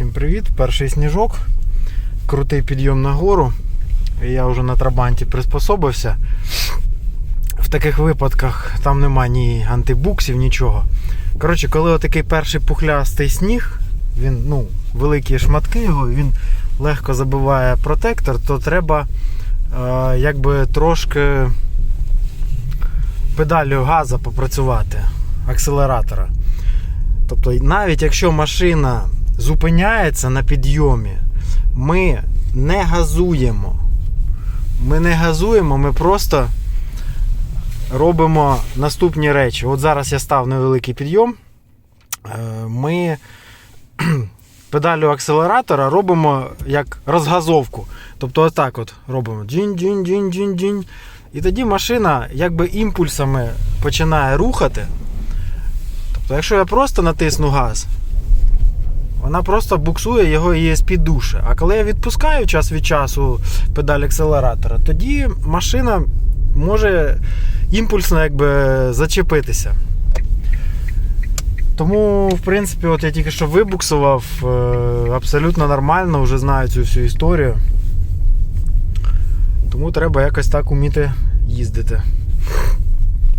Всім привіт! Перший сніжок, крутий підйом на гору. Я вже на трабанті приспособився. В таких випадках там нема ні антибуксів, нічого. Коротше, коли отакий перший пухлястий сніг, він ну, великі шматки його, він легко забиває протектор, то треба е, якби трошки педалю газа попрацювати, акселератора. Тобто, навіть якщо машина зупиняється на підйомі, ми не газуємо. Ми не газуємо, ми просто робимо наступні речі. От зараз я став на великий підйом. Е, Ми педалю акселератора робимо як розгазовку. Тобто, отак от робимо джінь-джінь-джінь-джінь-джінь. І тоді машина якби імпульсами починає рухати. Тобто, якщо я просто натисну газ, вона просто буксує його ESP душе. А коли я відпускаю час від часу педаль акселератора, тоді машина може імпульсно якби зачепитися. Тому, в принципі, от я тільки що вибуксував е, абсолютно нормально, вже знаю цю всю історію. Тому треба якось так уміти їздити.